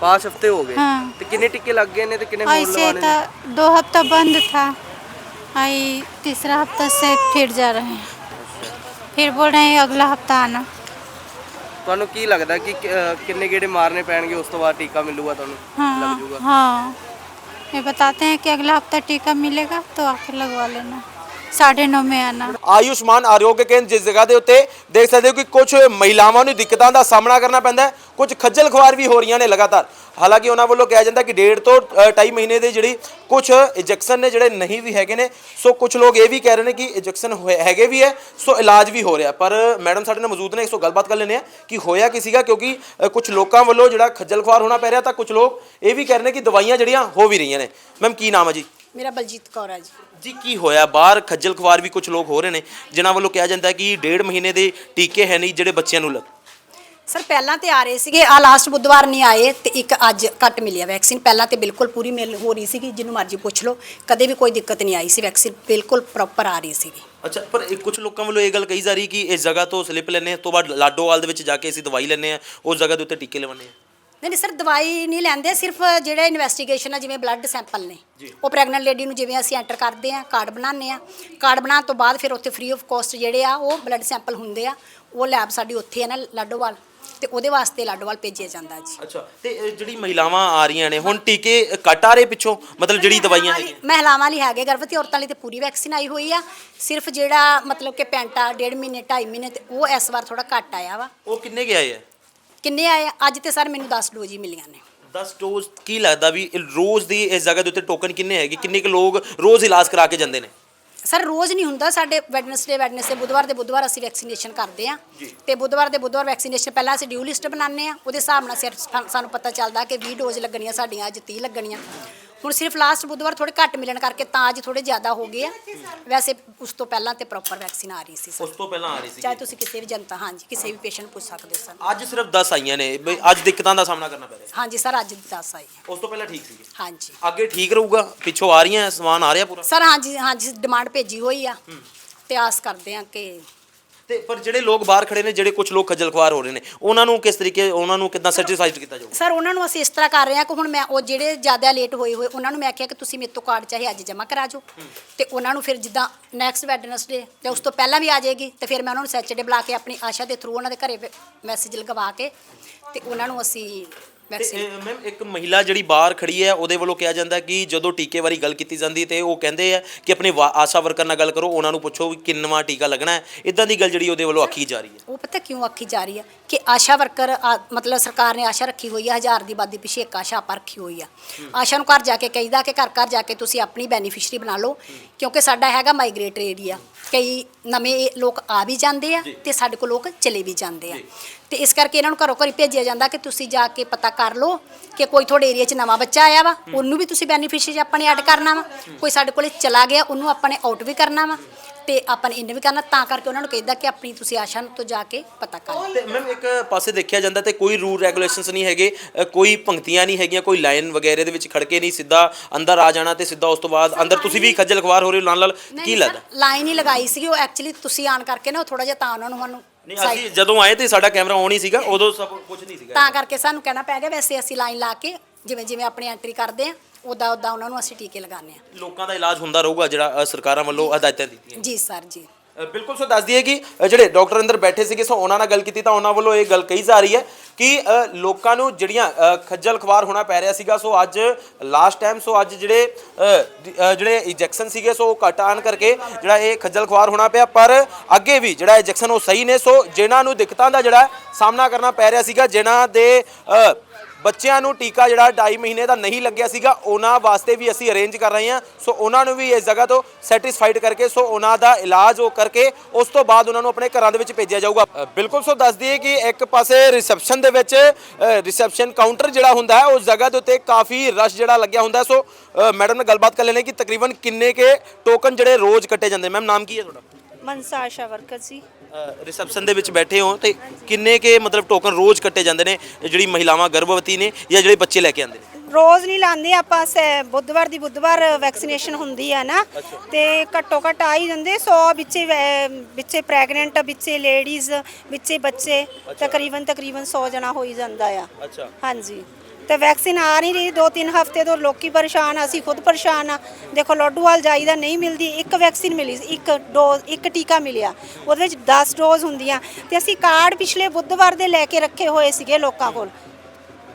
5 ਹਫ਼ਤੇ ਹੋ ਗਏ हाँ। ਤੇ ਕਿੰਨੇ ਟਿੱਕੇ ਲੱਗ ਗਏ ਨੇ ਤੇ ਕਿੰਨੇ ਹੋਰ ऐसे ਲਵਾਣੇ था ਨੇ दो हफ्ता बंद था आई तीसरा हफ्ता से फिर जा रहे हैं फिर बोल रहे हैं अगला हफ्ता आना ਤੁਹਾਨੂੰ ਕੀ ਲੱਗਦਾ ਕਿ ਕਿ- ਅਹ, ਕਿੰਨੇ ਗੇੜੇ ਮਾਰਨੇ ਪੈਣਗੇ ਉਸ ਤੋਂ ਬਾਅਦ ਟੀਕਾ ਮਿਲੂਗਾ ਤੁਹਾਨੂੰ हाँ ਲੱਗ ਜਾਊਗਾ हाँ ये बताते हैं कि अगला हफ्ता टीका मिलेगा तो आकर लगवा लेना साढ़े नौ में आना ਆਯੁਸ਼ਮਾਨ ਆਰੋਗਯ ਕੇਂਦਰ ਜਿਸ ਜਗ੍ਹਾ ਦੇ ਉੱਤੇ ਦੇਖ ਸਕਦੇ ਹੋ ਕਿ ਕੁਝ ਮਹਿਲਾਵਾਂ ਨੂੰ ਦਿੱਕਤਾਂ ਦਾ ਸਾਹਮਣਾ ਕਰਨਾ ਪੈਂਦਾ ਹੈ ਕੁਝ ਖੱਜਲ ਖੁਆਰ ਵੀ ਹੋ ਰਹੀਆਂ ਨੇ ਲਗਾਤਾਰ। ਹਾਲਾਂਕਿ ਉਹਨਾਂ ਵੱਲੋਂ ਕਿਹਾ ਜਾਂਦਾ ਕਿ ਡੇਢ ਤੋਂ 2.5 ਮਹੀਨੇ ਦੇ ਜਿਹੜੀ ਕੁਝ ਇੰਜੈਕਸ਼ਨ ਨੇ ਜਿਹੜੇ ਨਹੀਂ ਵੀ ਹੈਗੇ ਨੇ ਸੋ ਕੁਝ ਲੋਕ ਇਹ ਵੀ ਕਹਿ ਰਹੇ ਨੇ ਕਿ ਇੰਜੈਕਸ਼ਨ ਹੈਗੇ ਵੀ ਹੈ ਸੋ ਇਲਾਜ ਵੀ ਹੋ ਰਿਹਾ। ਪਰ ਮੈਡਮ ਸਾਡੇ ਨਾਲ ਮੌਜੂਦ ਨੇ ਸੋ ਗੱਲਬਾਤ ਕਰ ਲੈਂਦੇ ਆ ਕਿ ਹੋਇਆ ਕੀ ਸੀਗਾ ਕਿਉਂਕਿ ਕੁਝ ਲੋਕਾਂ ਵੱਲੋਂ ਜਿਹੜਾ ਖੱਜਲ ਖੁਆਰ ਹੋਣਾ ਪੈ ਰਿਹਾ ਤਾਂ ਕੁਝ ਲੋਕ ਇਹ ਵੀ ਕਹਿ ਰਹੇ ਨੇ ਕਿ ਦਵਾਈਆਂ ਜਿਹੜੀਆਂ ਹੋ ਵੀ ਰਹੀਆਂ ਨੇ। ਮੈਮ ਕੀ ਨਾਮ ਹੈ ਜੀ? ਮੇਰਾ ਬਲਜੀਤ ਕੌਰ ਹੈ ਜੀ। ਜੀ ਕੀ ਹੋਇਆ? ਬਾਹਰ ਖੱਜਲ ਖੁਆਰ ਵੀ ਕੁਝ ਲੋਕ ਹੋ ਰਹੇ ਨੇ ਜਿਨ੍ਹਾਂ ਵੱਲੋਂ ਕਿਹਾ ਜਾਂਦਾ ਕਿ ਡੇਢ ਮਹੀਨੇ ਦੇ ਟੀਕੇ ਹੈ ਨਹੀਂ ਜਿਹੜੇ ਬੱਚਿਆਂ ਨੂੰ ਲੱਗ ਸਰ ਪਹਿਲਾਂ ਤੇ ਆ ਰਹੇ ਸੀਗੇ ਆ ਲਾਸਟ ਬੁੱਧਵਾਰ ਨਹੀਂ ਆਏ ਤੇ ਇੱਕ ਅੱਜ ਘੱਟ ਮਿਲੀ ਆ ਵੈਕਸੀਨ ਪਹਿਲਾਂ ਤੇ ਬਿਲਕੁਲ ਪੂਰੀ ਮਿਲ ਹੋ ਰਹੀ ਸੀਗੀ ਜਿਹਨੂੰ ਮਰਜ਼ੀ ਪੁੱਛ ਲਓ। ਕਦੇ ਵੀ ਕੋਈ ਦਿੱਕਤ ਨਹੀਂ ਆਈ ਸੀ ਵੈਕਸੀਨ ਬਿਲਕੁਲ ਪ੍ਰੋਪਰ ਆ ਰਹੀ ਸੀਗੀ। ਅੱਛਾ ਪਰ ਇਹ ਕੁਝ ਲੋਕਾਂ ਵੱਲੋਂ ਇਹ ਗੱਲ ਕਹੀ ਜਾ ਰਹੀ ਕਿ ਇਸ ਜਗ੍ਹਾ ਤੋਂ ਸਲਿੱਪ ਲੈਣੇ ਉਸ ਤੋਂ ਬਾਅਦ ਲਾਡੋਵਾਲ ਦੇ ਵਿੱਚ ਜਾ ਕੇ ਅਸੀਂ ਦਵਾਈ ਲੈਣੇ ਆ ਉਸ ਜਗ੍ਹਾ ਦੇ ਉੱਤੇ ਟੀਕੇ ਲਵਾਉਂਦੇ ਆ। ਨਹੀਂ ਨਹੀਂ ਸਰ ਦਵਾਈ ਨਹੀਂ ਲੈਂਦੇ ਸਿਰਫ ਜਿਹੜੇ ਇਨਵੈਸਟੀਗੇਸ਼ਨ ਆ ਜਿਵੇਂ ਬਲੱਡ ਸੈਂਪਲ ਨੇ। ਉਹ ਪ੍ਰੈਗਨੈਂਟ ਲੇਡੀ ਨੂੰ ਜਿਵੇਂ ਅਸੀਂ ਐਂਟਰ ਕਰਦੇ ਆ ਕਾਰਡ ਬਣਾਉਂਦੇ ਆ। ਕਾਰਡ ਬਣਾਉਣ ਤੋਂ ਬਾਅਦ ਫਿਰ ਉੱਥੇ ਫ੍ਰੀ ਆਫ ਕਾਸਟ ਜਿਹੜੇ ਆ ਉਹ ਬਲੱਡ ਸੈਂਪਲ ਹੁੰਦੇ ਆ। ਉਹ ਲੈਬ ਸਾਡੀ ਉੱਥੇ ਹੈ ਨਾ ਲਾਡੋਵਾਲ। ਤੇ ਉਹਦੇ ਵਾਸਤੇ ਲਾਡੋਵਾਲ ਭੇਜਿਆ ਜਾਂਦਾ ਜੀ। ਅੱਛਾ ਤੇ ਇਹ ਜਿਹੜੀ ਮਹਿਲਾਵਾਂ ਆ ਰਹੀਆਂ ਨੇ ਹੁਣ ਟੀਕੇ ਕੱਟ ਆ ਰਹੇ ਪਿੱਛੋਂ? ਮਤਲਬ ਜਿਹੜੀ ਦਵਾਈਆਂ ਹੈਗੀਆਂ। ਮਹਿਲਾਵਾਂ ਲਈ ਹੈਗੇ ਗਰਭਵਤੀ ਔਰਤਾਂ ਲਈ ਤੇ ਪੂਰੀ ਵੈਕਸੀਨ ਆਈ ਹੋਈ ਆ। ਸਿਰਫ ਜਿਹੜਾ ਮਤਲਬ ਕਿ ਪੈਂਟਾ ਡੇਢ ਮਹੀਨੇ 2.5 ਮਹੀਨੇ ਤੇ ਉਹ ਇਸ ਵਾਰ ਥੋੜਾ ਘੱਟ ਆਇਆ ਵਾ। ਉਹ ਕਿੰਨੇ ਕੇ ਆਏ ਆ? ਕਿੰਨੇ ਆਏ ਆ? ਅੱਜ ਤੇ ਸਰ ਮੈਨੂੰ 10 ਡੋਜ਼ ਹੀ ਮਿਲੀਆਂ ਨੇ। 10 ਡੋਜ਼ ਕੀ ਲੱਗਦਾ ਵੀ ਇਹ ਰੋਜ਼ ਦੀ ਇਸ ਜਗ੍ਹਾ ਦੇ ਉੱਤੇ ਟੋਕਨ ਕਿੰਨੇ ਹੈਗੇ? ਕਿੰਨੇ ਕੁ ਲੋਕ ਰੋਜ਼ ਇਲਾਜ ਕਰਾ ਕੇ ਜਾਂਦੇ ਨੇ? ਸਰ ਰੋਜ਼ ਨਹੀਂ ਹੁੰਦਾ ਸਾਡੇ ਵੈਡਨਸਡੇ ਵੈਡਨਸਡੇ ਬੁੱਧਵਾਰ ਦੇ ਬੁੱਧਵਾਰ ਅਸੀਂ ਵੈਕਸੀਨੇਸ਼ਨ ਕਰਦੇ ਆ ਤੇ ਬੁੱਧਵਾਰ ਦੇ ਬੁੱਧਵਾਰ ਵੈਕਸੀਨੇਸ਼ਨ ਪਹਿਲਾਂ ਅਸੀਂ ਡਿਊ ਲਿਸਟ ਬਣਾਉਂਦੇ ਆ ਉਹਦੇ ਹਿਸਾਬ ਨਾਲ ਸਿਰ- ਸਾਨੂੰ ਪਤਾ ਚੱਲਦਾ ਕਿ 20 ਡੋਜ਼ ਲੱਗਣੀਆਂ ਸਾਡੀਆਂ ਅੱਜ 30 ਲੱਗਣੀਆਂ। ਹੁਣ ਸਿਰਫ ਲਾਸਟ ਬੁੱਧਵਾਰ ਥੋੜੇ ਘੱਟ ਮਿਲਣ ਕਰਕੇ ਤਾਂ ਅੱਜ ਥੋੜੇ ਜ਼ਿਆਦਾ ਹੋ ਗਏ ਆ। ਵੈਸੇ ਉਸ ਤੋਂ ਪਹਿਲਾਂ ਤੇ ਪ੍ਰੋਪਰ ਵੈਕਸੀਨ ਆ ਰਹੀ ਸੀ ਉਸ ਤੋਂ ਪਹਿਲਾਂ ਆ ਰਹੀ ਸੀ। ਚਾਹੇ ਤੁਸੀਂ ਕਿਸੇ ਵੀ ਜਨਤਾ ਹਾਂਜੀ ਕਿਸੇ ਵੀ ਪੇਸ਼ੈਂਟ ਪੁੱਛ ਸਕਦੇ ਸਰ। ਅੱਜ ਸਿਰਫ 10 ਆਈਆਂ ਨੇ ਬਈ ਅੱਜ ਦਿੱਕਤਾਂ ਦਾ ਸਾਹਮਣਾ ਕਰਨਾ ਪੈ ਰਿਹਾ। ਹਾਂਜੀ ਸਰ ਅੱਜ 10 ਆਈ ਹੈ। ਉਸ ਤੋਂ ਪਹਿਲਾਂ ਠੀਕ ਸੀ ਹਾਂਜੀ। ਅੱਗੇ ਠੀਕ ਰਹੂਗਾ ਪਿੱਛੋਂ ਆ ਰਹੀਆਂ ਸਮਾਨ ਆ ਰਿਹਾ ਪੂਰਾ। ਸਰ ਹਾਂਜੀ ਹਾਂਜੀ ਡਿਮਾਂਡ ਭੇਜੀ ਹੋਈ ਆ। ਤੇ ਆਸ ਕਰਦੇ ਆ ਕਿ ਤੇ ਪਰ ਜਿਹੜੇ ਲੋਕ ਬਾਹਰ ਖੜੇ ਨੇ ਜਿਹੜੇ ਕੁਝ ਲੋਕ ਖੱਜਲ ਖੁਆਰ ਹੋ ਰਹੇ ਨੇ ਉਹਨਾਂ ਨੂੰ ਕਿਸ ਤਰੀਕੇ ਉਹਨਾਂ ਨੂੰ ਕਿੱਦਾਂ ਸੈਟੀਸਫਾਈਡ ਕੀਤਾ ਜਾਊਗਾ? ਸਰ ਉਹਨਾਂ ਨੂੰ ਅਸੀਂ ਇਸ ਤਰ੍ਹਾਂ ਕਰ ਰਹੇ ਹਾਂ ਕਿ ਹੁਣ ਮੈਂ ਉਹ ਜਿਹੜੇ ਜ਼ਿਆਦਾ ਲੇਟ ਹੋਏ ਹੋਏ ਉਹਨਾਂ ਨੂੰ ਮੈਂ ਕਿਹਾ ਕਿ ਤੁਸੀਂ ਮੇਰੇ ਤੋਂ ਕਾਰਡ ਚਾਹੇ ਅੱਜ ਜਮ੍ਹਾਂ ਕਰਾ ਜਾਓ। ਤੇ ਉਹਨਾਂ ਨੂੰ ਫਿਰ ਜਿੱਦਾਂ ਨੈਕਸਟ ਵੈਡਨਸਡੇ ਤੇ ਉਸ ਤੋਂ ਪਹਿਲਾਂ ਵੀ ਆ ਜਾਏਗੀ ਤੇ ਫਿਰ ਮੈਂ ਉਹਨਾਂ ਨੂੰ ਸੈਚਰਡੇ ਬੁਲਾ ਕੇ ਆਪਣੀ ਆਸ਼ਾ ਦੇ ਥਰੂ ਉਹਨਾਂ ਦੇ ਘਰੇ ਮੈਸੇਜ ਲਗਵਾ ਕੇ ਤੇ ਉਹਨਾਂ ਨੂੰ ਅਸੀਂ ਵੈਕਸੀਨ ਮੈਮ ਇੱਕ ਮਹਿਲਾ ਜਿਹੜੀ ਬਾਹਰ ਖੜੀ ਹੈ ਉਹਦੇ ਵੱਲੋਂ ਕਿਹਾ ਜਾਂਦਾ ਕਿ ਜਦੋਂ ਟੀਕੇ ਬਾਰੇ ਗੱਲ ਕੀਤੀ ਜਾਂਦੀ ਤੇ ਉਹ ਕਹਿੰਦੇ ਆ ਕਿ ਆਪਣੇ ਵਾ- ਆਸ਼ਾ ਵਰਕਰ ਨਾਲ ਗੱਲ ਕਰੋ ਉਹਨਾਂ ਨੂੰ ਪੁੱਛੋ ਵੀ ਕਿੰਨਵਾਂ ਟੀਕਾ ਲੱਗਣਾ ਹੈ। ਇਦਾਂ ਦੀ ਗੱਲ ਜਿਹੜੀ ਉਹਦੇ ਵੱਲੋਂ ਆਖੀ ਜਾ ਰਹੀ ਹੈ। ਉਹ ਪਤਾ ਕਿਉਂ ਆਖੀ ਜਾ ਰਹੀ ਹੈ? ਕਿ ਆਸ਼ਾ ਵਰਕਰ ਆ- ਮਤਲਬ ਸਰਕਾਰ ਨੇ ਆਸ਼ਾ ਰੱਖੀ ਹੋਈ ਹੈ ਹਜ਼ਾਰ ਦੀ ਆਬਾਦੀ ਪਿੱਛੇ ਇੱਕ ਆਸ਼ਾ ਆਪਾਂ ਰੱਖੀ ਹੋਈ ਆ। ਆਸ਼ਾ ਨੂੰ ਘਰ ਜਾ ਕੇ ਕਹੀਦਾ ਕਿ ਘਰ ਘਰ ਜਾ ਕੇ ਤੁਸੀਂ ਆਪਣੀ ਬੈਨੀਫੀਸ਼ਰੀ ਬਣਾ ਲਓ ਕਿਉਂਕਿ ਸਾਡਾ ਹੈਗਾ ਮਾਈਗ੍ਰੇਟਰ ਏਰੀਆ ਕਈ ਨਵੇਂ ਇਹ ਲੋਕ ਆ ਵੀ ਜਾਂਦੇ ਆ ਤੇ ਸਾਡੇ ਕੋਲ ਲੋਕ ਚਲੇ ਵੀ ਜਾਂਦੇ ਆ। ਤੇ ਇਸ ਕਰਕੇ ਇਹਨਾਂ ਨੂੰ ਘਰੋਂ ਘਰੀ ਭੇਜਿਆ ਜਾਂਦਾ ਕਿ ਤੁਸੀਂ ਜਾ ਕੇ ਪਤਾ ਕਰ ਲਓ ਕਿ ਕੋਈ ਤੁਹਾਡੇ ਏਰੀਆ 'ਚ ਨਵਾਂ ਬੱਚਾ ਆਇਆ ਵਾ ਉਹਨੂੰ ਵੀ ਤੁਸੀਂ ਬੈਨੀਫੀਸ਼ਰੀ ਆਪਣੇ ਐਡ ਕਰਨਾ ਵਾ। ਕੋਈ ਸਾਡੇ ਕੋਲੇ ਚਲਾ ਗਿਆ ਉਹਨੂੰ ਆਪਾਂ ਨੇ ਆਊਟ ਵੀ ਕਰਨਾ ਵਾ। ਤੇ ਆਪਾਂ ਨੇ ਇਨ ਵੀ ਕਰਨਾ ਤਾਂ ਕਰਕੇ ਉਹਨਾਂ ਨੂੰ ਕਹਿੰਦਾ ਕਿ ਆਪਣੀ ਤੁਸੀਂ ਆਸ਼ਾ ਨੂੰ ਤੋਂ ਜਾ ਕੇ ਪਤਾ ਕਰ ਲਓ ਤੇ ਮੈਮ ਇੱਕ ਪਾਸੇ ਦੇਖਿਆ ਜਾਂਦਾ ਤੇ ਕੋਈ ਰੂਲ ਰੈਗੂਲੇਸ਼ਨਸ ਨਹੀਂ ਹੈਗੇ ਅ, ਕੋਈ ਪੰਕਤੀਆਂ ਨਹੀਂ ਹੈਗੀਆਂ ਕੋਈ ਲਾਈਨ ਵਗੈਰੇ ਦੇ ਵਿੱਚ ਖੜਕੇ ਨਹੀਂ ਸਿੱਧਾ ਅੰਦਰ ਆ ਜਾਣਾ ਤੇ ਸਿੱਧਾ ਉਸ ਤੋਂ ਬਾਅਦ ਅੰਦਰ ਤੁਸੀਂ ਵੀ ਖੱਜਲ ਖਵਾਰ ਹੋ ਰਹੇ ਹੋ ਨਾਲ ਨਾਲ ਕੀ ਲੱਗਦਾ? ਲਾਈਨ ਹੀ ਲਗਾਈ ਸੀਗੀ ਉਹ ਐਕਚੁਅਲੀ ਤੁਸੀਂ ਆਨ ਕਰਕੇ ਨਾ ਉਹ ਥੋੜਾ ਜਿਹਾ ਤਾਂ ਉਹਨਾਂ ਨੂੰ ਸਾਨੂੰ ਨਹੀਂ ਅਸੀਂ ਜਦੋਂ ਆਏ ਤੇ ਸਾਡਾ ਕੈਮਰਾ ਆਨ ਹੀ ਸੀਗਾ ਉਦੋਂ ਸਭ ਕੁਝ ਨਹੀਂ ਸੀਗਾ। ਤਾਂ ਕਰਕੇ ਸਾਨੂੰ ਕਹਿਣਾ ਪੈ ਗਿਆ ਵੈਸੇ ਅਸੀਂ ਲਾਈਨ ਲਾ ਕੇ ਜਿਵੇਂ ਜਿਵੇਂ ਆਪਣੀ ਐਂਟਰੀ ਕਰਦੇ ਆ ਉਦਾਂ ਉਦਾਂ ਉਹਨਾਂ ਨੂੰ ਅਸੀਂ ਟੀਕੇ ਲਗਾਉਂਦੇ ਆ ਲੋਕਾਂ ਦਾ ਇਲਾਜ ਹੁੰਦਾ ਰਹੂਗਾ ਜਿਹੜਾ ਅ, ਸਰਕਾਰਾਂ ਵੱਲੋਂ ਹਦਾਇਤਾਂ ਦਿੱਤੀਆਂ। ਜੀ ਸਰ ਜੀ। ਅ, ਬਿਲਕੁਲ ਸੋ ਦੱਸ ਦਈਏ ਕਿ ਅ, ਜਿਹੜੇ ਡਾਕਟਰ ਅੰਦਰ ਬੈਠੇ ਸੀਗੇ ਸੋ ਉਹਨਾਂ ਨਾਲ ਗੱਲ ਕੀਤੀ ਤਾਂ ਉਹਨਾਂ ਵੱਲੋਂ ਇਹ ਗੱਲ ਕਹੀ ਜਾ ਰਹੀ ਹੈ ਕਿ ਅ, ਲੋਕਾਂ ਨੂੰ ਜਿਹੜੀਆਂ ਅ, ਖੱਜਲ ਖਵਾਰ ਹੋਣਾ ਪੈ ਰਿਹਾ ਸੀਗਾ ਸੋ ਅੱਜ ਲਾਸਟ ਟਾਈਮ ਸੋ ਅੱਜ ਜਿਹੜੇ ਅ, ਡ- ਅ, ਜਿਹੜੇ ਇੰਜੈਕਸ਼ਨ ਸੀਗੇ ਸੋ ਉਹ ਘੱਟ ਆਉਣ ਕਰਕੇ ਜਿਹੜਾ ਇਹ ਖੱਜਲ ਖਵਾਰ ਹੋਣਾ ਪਿਆ ਪਰ ਅੱਗੇ ਵੀ ਜਿਹੜਾ ਇੰਜੈਕਸ਼ਨ ਉਹ ਸਹੀ ਨੇ ਸੋ ਜਿਨ੍ਹਾਂ ਨੂੰ ਦਿੱਕਤਾਂ ਦਾ ਜਿਹੜਾ ਸਾਹਮਣਾ ਕਰਨਾ ਪੈ ਰਿਹਾ ਸੀਗਾ ਜਿਨ੍ਹਾਂ ਦੇ ਅ, ਬੱਚਿਆਂ ਨੂੰ ਟੀਕਾ ਜਿਹੜਾ 2.5 ਮਹੀਨੇ ਦਾ ਨਹੀਂ ਲੱਗਿਆ ਸੀਗਾ, ਉਹਨਾਂ ਵਾਸਤੇ ਵੀ ਅਸੀਂ ਅਰੇਂਜ ਕਰ ਰਹੇ ਹਾਂ। ਸੋ ਉਹਨਾਂ ਨੂੰ ਵੀ ਇਸ ਜਗ੍ਹਾ ਤੋਂ ਸੈਟੀਸਫਾਈਡ ਕਰਕੇ, ਸੋ ਉਹਨਾਂ ਦਾ ਇਲਾਜ ਉਹ ਕਰਕੇ, ਉਸ ਤੋਂ ਬਾਅਦ ਉਹਨਾਂ ਨੂੰ ਆਪਣੇ ਘਰਾਂ ਦੇ ਵਿੱਚ ਭੇਜਿਆ ਜਾਊਗਾ। ਬਿਲਕੁਲ, ਸੋ ਦੱਸ ਦਈਏ ਕਿ ਇੱਕ ਪਾਸੇ ਰਿਸੈਪਸ਼ਨ ਦੇ ਵਿੱਚ ਰਿਸੈਪਸ਼ਨ ਕਾਊਂਟਰ ਜਿਹੜਾ ਹੁੰਦਾ ਹੈ, ਉਸ ਜਗ੍ਹਾ ਦੇ ਉੱਤੇ ਕਾਫੀ ਰਸ਼ ਜਿਹੜਾ ਲੱਗਿਆ ਹੁੰਦਾ ਸੋ ਮੈਡਮ ਨਾਲ ਗੱਲਬਾਤ ਕਰ ਲੈਣੇ ਕਿ ਤਕਰੀਬਨ ਕਿੰਨੇ ਕੇ ਟੋਕਨ ਜਿਹੜੇ ਰੋਜ਼ ਕੱਟੇ ਜਾਂਦੇ ਮੈਮ ਨਾਮ ਕੀ ਹੈ ਤੁਹਾਡਾ? ਮਨਸਾ ਆਸ਼ਾ ਵਰਕਰ ਸੀ ਰਿਸੈਪਸ਼ਨ ਦੇ ਵਿੱਚ ਬੈਠੇ ਹੋ ਤੇ ਕਿੰਨੇ ਕੇ ਮਤਲਬ ਟੋਕਨ ਰੋਜ਼ ਕੱਟੇ ਜਾਂਦੇ ਨੇ ਜਿਹੜੀ ਮਹਿਲਾਵਾਂ ਗਰਭਵਤੀ ਨੇ ਜਾਂ ਜਿਹੜੇ ਬੱਚੇ ਲੈ ਕੇ ਆਉਂਦੇ ਨੇ? ਰੋਜ਼ ਨਹੀਂ ਲਾਉਂਦੇ ਆਪਾਂ ਸ- ਬੁੱਧਵਾਰ ਦੀ ਬੁੱਧਵਾਰ ਵੈਕਸੀਨੇਸ਼ਨ ਹੁੰਦੀ ਆ ਨਾ ਤੇ ਘੱਟੋ ਘੱਟ ਆ ਹੀ ਜਾਂਦੇ 100 ਵਿੱਚੇ ਵੈ- ਵਿੱਚੇ ਪ੍ਰੈਗਨੈਂਟ ਵਿੱਚੇ ਲੇਡੀਜ਼ ਵਿੱਚੇ ਬੱਚੇ ਤਕਰੀਬਨ ਤਕਰੀਬਨ 100 ਜਣਾ ਹੋ ਹੀ ਜਾਂਦਾ ਆ। ਅੱਛਾ। ਹਾਂਜੀ। ਤੇ ਵੈਕਸੀਨ ਆ ਨਹੀਂ ਰਹੀ, ਦੋ ਤਿੰਨ ਹਫ਼ਤੇ ਤੋਂ ਲੋਕੀ ਪਰੇਸ਼ਾਨ ਆ, ਅਸੀਂ ਖੁਦ ਪਰੇਸ਼ਾਨ ਆ। ਦੇਖੋ ਲੋਡੂਵਾਲ ਜਾਈਦਾ ਨਹੀਂ ਮਿਲਦੀ, ਇੱਕ ਵੈਕਸੀਨ ਮਿਲੀ ਇੱਕ ਡੋਜ਼ ਇੱਕ ਟੀਕਾ ਮਿਲਿਆ। ਉਹਦੇ ਵਿੱਚ 10 ਡੋਜ਼ ਹੁੰਦੀਆਂ। ਤੇ ਅਸੀਂ ਕਾਰਡ ਪਿਛਲੇ ਬੁੱਧਵਾਰ ਦੇ ਲੈ ਕੇ ਰੱਖੇ ਹੋਏ ਸੀਗੇ ਲੋਕਾਂ ਕੋਲ।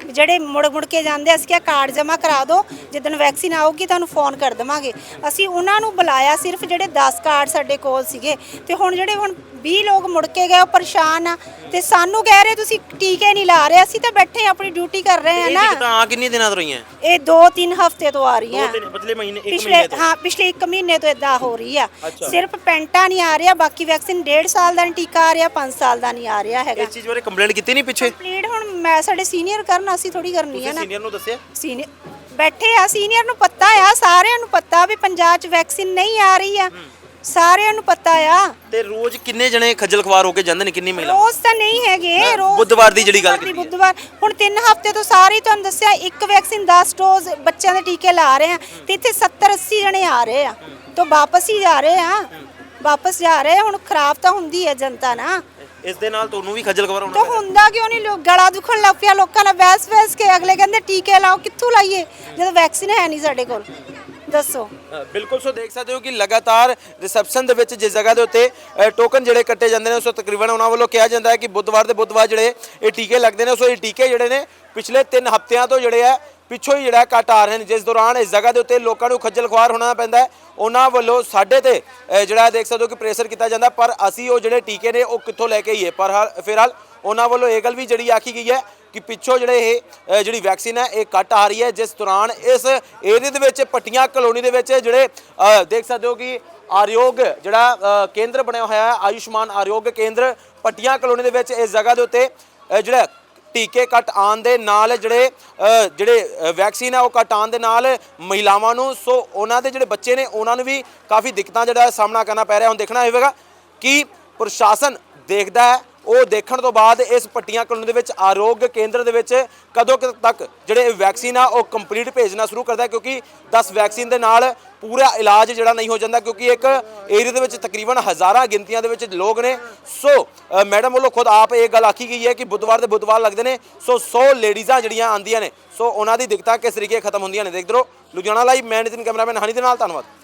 ਜਿਹੜੇ ਮੁੜ ਮੁੜ ਕੇ ਜਾਂਦੇ ਅਸੀਂ ਕਿਹਾ ਕਾਰਡ ਜਮ੍ਹਾਂ ਕਰਾ ਦਿਓ ਜਿੱਦਣ ਵੈਕਸੀਨ ਆਊਗੀ ਤੁਹਾਨੂੰ ਫੋਨ ਕਰ ਦੇਵਾਂਗੇ। ਅਸੀਂ ਉਹਨਾਂ ਨੂੰ ਬੁਲਾਇਆ ਸਿਰਫ ਜਿਹੜੇ 10 ਕਾਰਡ ਸਾਡੇ ਕੋਲ ਸੀਗੇ। ਤੇ ਹੁਣ ਜਿਹੜੇ ਹੁਣ 20 ਲੋਕ ਮੁੜ ਕੇ ਗਏ ਉਹ ਪਰੇਸ਼ਾਨ ਆ। ਤੇ ਸਾਨੂੰ ਕਹਿ ਰਹੇ ਤੁਸੀਂ ਟੀਕੇ ਨਹੀਂ ਲਾ ਰਹੇ ਅਸੀਂ ਤਾਂ ਬੈਠੇ ਆਪਣੀ ਡਿਊਟੀ ਕਰ ਰਹੇ ਆ ਇਹ ਨਾ। ਦਿੱਕਤਾਂ ਆ ਕਿੰਨੇ ਦਿਨਾਂ ਤੋਂ ਰਹੀਆਂ? ਇਹ 2-3 ਹਫ਼ਤੇ ਤੋਂ ਆ ਰਹੀਆਂ। ਤਿੰਨ ਪਿਛਲੇ ਮਹੀਨੇ ਇੱਕ ਪਿਛਲੇ ਮਹੀਨੇ ਤੋਂ। ਹਾਂ ਪਿਛਲੇ 1 ਮਹੀਨੇ ਤੋਂ ਇਦਾਂ ਹੋ ਰਹੀ ਆ। ਅੱਛਾ। ਸਿਰਫ ਪੈਂਟਾ ਨਹੀਂ ਆ ਰਿਹਾ ਬਾਕੀ ਵੈਕਸੀਨ 1.5 ਸਾਲ ਦਾ ਟੀਕਾ ਆ ਰਿਹਾ 5 ਸਾਲ ਦਾ ਨਹੀਂ ਆ ਰਿਹਾ ਹੈਗਾ। ਇਸ ਚੀਜ਼ ਬਾਰੇ ਕੰਪਲੇਂਟ ਕੀਤੀ ਨਹੀਂ ਪਿੱਛੇ? ਕੰਪਲੀਟ ਹੁਣ ਮੈਂ ਸਾਡੇ ਸੀਨੀਅਰ ਕਰਨ ਅਸੀਂ ਥੋੜੀ ਕਰਨੀ ਆ ਤੁਸੀਂ ਨਾ। ਸੀਨੀਅਰ ਨੂੰ ਦੱਸਿਆ? ਸੀਨੀਅਰ ਬੈਠੇ ਆ ਸੀਨੀਅਰ ਨੂੰ ਪਤਾ ਆ ਸਾਰਿਆਂ ਨੂੰ ਪਤਾ ਵੀ ਪੰਜਾਬ 'ਚ ਵੈਕਸੀਨ ਨਹੀਂ ਆ ਰਹੀ ਆ। ਸਾਰਿਆਂ ਨੂੰ ਪਤਾ ਆ। ਤੇ ਰੋਜ਼ ਕਿੰਨੇ ਜਣੇ ਖੱਜਲ ਖਵਾਰ ਹੋ ਕੇ ਜਾਂਦੇ ਨੇ ਕਿੰਨੀ ਮਹਿਲਾ ਰੋਜ਼ ਤਾਂ ਨਹੀਂ ਹੈਗੇ ਰੋਜ਼ ਬੁੱਧਵਾਰ ਦੀ ਜਿਹੜੀ ਗੱਲ ਕੀਤੀ ਹੈ। ਬੁੱਧਵਾਰ ਹੁਣ 3 ਹਫ਼ਤੇ ਤੋਂ ਸਾਰੇ ਹੀ ਤੁਹਾਨੂੰ ਦੱਸਿਆ ਇੱਕ ਵੈਕਸੀਨ 10 ਡੋਜ਼ ਬੱਚਿਆਂ ਦੇ ਟੀਕੇ ਲਾ ਰਹੇ ਆ ਤੇ ਇੱਥੇ 70 80 ਜਣੇ ਆ ਰਹੇ ਆ ਤਾਂ ਵਾਪਸ ਹੀ ਜਾ ਰਹੇ ਆ ਵਾਪਸ ਜਾ ਰਹੇ ਆ। ਹੁਣ ਖਰਾਬ ਤਾਂ ਹੁੰਦੀ ਹੈ ਜਨਤਾ ਨਾ। ਇਸ ਦੇ ਨਾਲ ਤੁਹਾਨੂੰ ਵੀ ਖੱਜਲ ਖਵਾਰ ਹੋਣਾ ਤਾਂ ਹੁੰਦਾ ਕਿਉਂ ਨਹੀਂ ਲੋਕ ਗਲਾ ਦੁਖਣ ਲੱਗ ਪਿਆ ਲੋਕਾਂ ਨਾਲ ਬੈਸ ਬੈਸ ਕੇ ਅਗਲੇ ਕਹਿੰਦੇ ਟੀਕੇ ਲਾਓ ਕਿੱਥੋਂ ਲਾਈਏ? ਜਦੋਂ ਵੈਕਸੀਨ ਹੈ ਨਹੀਂ ਸਾਡੇ ਕੋਲ। ਦੱਸੋ। ਅ, ਬਿਲਕੁਲ ਸੋ ਦੇਖ ਸਕਦੇ ਹੋ ਕਿ ਲਗਾਤਾਰ ਰਿਸੈਪਸ਼ਨ ਦੇ ਵਿੱਚ ਜਿਸ ਜਗ੍ਹਾ ਦੇ ਉੱਤੇ ਅ, ਟੋਕਨ ਜਿਹੜੇ ਕੱਟੇ ਜਾਂਦੇ ਨੇ ਸੋ ਤਕਰੀਬਨ ਉਹਨਾਂ ਵੱਲੋਂ ਕਿਹਾ ਜਾਂਦਾ ਹੈ ਕਿ ਬੁੱਧਵਾਰ ਦੇ ਬੁੱਧਵਾਰ ਜਿਹੜੇ ਇਹ ਟੀਕੇ ਲੱਗਦੇ ਨੇ ਸੋ ਇਹ ਟੀਕੇ ਜਿਹੜੇ ਨੇ ਪਿਛਲੇ 3 ਹਫ਼ਤਿਆਂ ਤੋਂ ਜਿਹੜੇ ਆ ਪਿੱਛੋਂ ਹੀ ਜਿਹੜਾ ਘਟ ਆ ਰਹੇ ਨੇ। ਜਿਸ ਦੌਰਾਨ ਇਸ ਜਗ੍ਹਾ ਦੇ ਉੱਤੇ ਲੋਕਾਂ ਨੂੰ ਖੱਜਲ ਖੁਆਰ ਹੋਣਾ ਪੈਂਦਾ ਹੈ। ਉਹਨਾਂ ਵੱਲੋਂ ਸਾਡੇ ਤੇ ਅ, ਜਿਹੜਾ ਦੇਖ ਸਕਦੇ ਹੋ ਕਿ ਪ੍ਰੈਸ਼ਰ ਕੀਤਾ ਜਾਂਦਾ ਪਰ ਅਸੀਂ ਉਹ ਜਿਹੜੇ ਟੀਕੇ ਨੇ ਉਹ ਕਿੱਥੋਂ ਲੈ ਕੇ ਆਈਏ? ਪਰ ਹਾਲ ਫਿਲਹਾਲ ਉਹਨਾਂ ਵੱਲੋਂ ਇਹ ਗੱਲ ਵੀ ਜਿਹੜੀ ਆਖੀ ਗਈ ਹੈ ਕਿ ਪਿੱਛੋਂ ਜਿਹੜੇ ਇਹ ਜਿਹੜੀ ਵੈਕਸੀਨ ਹੈ, ਇਹ ਕੱਟ ਆ ਰਹੀ ਹੈ। ਜਿਸ ਦੌਰਾਨ ਇਸ ਏਰੀਏ ਦੇ ਵਿੱਚ, ਪੱਟੀਆਂ ਕਲੋਨੀ ਦੇ ਵਿੱਚ ਜਿਹੜੇ ਦੇਖ ਸਕਦੇ ਹੋ ਕਿ ਆਰਯੋਗ ਜਿਹੜਾ ਕੇਂਦਰ ਬਣਿਆ ਹੋਇਆ ਹੈ, ਆਯੁਸ਼ਮਾਨ ਆਰਯੋਗ ਕੇਂਦਰ, ਪੱਟੀਆਂ ਕਲੋਨੀ ਦੇ ਵਿੱਚ ਇਸ ਜਗ੍ਹਾ ਦੇ ਉੱਤੇ ਜਿਹੜਾ ਟੀਕੇ ਕੱਟ ਆਉਣ ਦੇ ਨਾਲ ਜਿਹੜੇ ਜਿਹੜੇ ਵੈਕਸੀਨ ਹੈ, ਉਹ ਕੱਟ ਆਉਣ ਦੇ ਨਾਲ ਮਹਿਲਾਵਾਂ ਨੂੰ। ਸੋ ਉਹਨਾਂ ਦੇ ਜਿਹੜੇ ਬੱਚੇ ਨੇ, ਉਹਨਾਂ ਨੂੰ ਵੀ ਕਾਫੀ ਦਿੱਕਤਾਂ ਜਿਹੜਾ ਸਾਹਮਣਾ ਕਰਨਾ ਪੈ ਰਿਹਾ। ਹੁਣ ਦੇਖਣਾ ਹੋਵੇਗਾ ਕਿ ਪ੍ਰਸ਼ਾਸਨ ਦੇਖਦਾ ਹੈ ਉਹ ਦੇਖਣ ਤੋਂ ਬਾਅਦ ਇਸ ਪੱਟੀਆਂ ਕਾਨੂੰਨ ਦੇ ਵਿੱਚ ਆਰੋਗ ਕੇਂਦਰ ਦੇ ਵਿੱਚ ਕਦੋਂ ਤੱਕ ਜਿਹੜੇ ਵੈਕਸੀਨ ਆ ਉਹ ਕੰਪਲੀਟ ਭੇਜਣਾ ਸ਼ੁਰੂ ਕਰਦਾ ਕਿਉਂਕਿ 10 ਵੈਕਸੀਨ ਦੇ ਨਾਲ ਪੂਰਾ ਇਲਾਜ ਜਿਹੜਾ ਨਹੀਂ ਹੋ ਜਾਂਦਾ, ਕਿਉਂਕਿ ਇੱਕ ਏਰੀਆ ਦੇ ਵਿੱਚ ਤਕਰੀਬਨ ਹਜ਼ਾਰਾਂ ਗਿਣਤੀਆਂ ਦੇ ਵਿੱਚ ਲੋਕ ਨੇ। ਸੋ ਮੈਡਮ ਵੱਲੋਂ ਖੁਦ ਆਪ ਇਹ ਗੱਲ ਆਖੀ ਗਈ ਹੈ ਕਿ ਬੁੱਧਵਾਰ ਦੇ ਬੁੱਧਵਾਰ ਲੱਗਦੇ ਨੇ। ਸੋ 100 ਲੇਡੀਜ਼ਾਂ ਜਿਹੜੀਆਂ ਆਂਦੀਆਂ ਨੇ। ਸੋ, ਉਹਨਾਂ ਦੀ ਦਿੱਕਤਾਂ ਕਿਸ ਤਰੀਕੇ ਖਤਮ ਹੁੰਦੀਆਂ ਨੇ? ਦੇਖਦੇ ਰਹੋ। ਲੁਧਿਆਣਾ ਲਾਈਵ, ਮੈਂ ਨਿਤਿਨ ਕੈਮਰਾਮੈਨ ਹਨੀ ਦੇ ਨਾਲ, ਧੰਨਵਾਦ।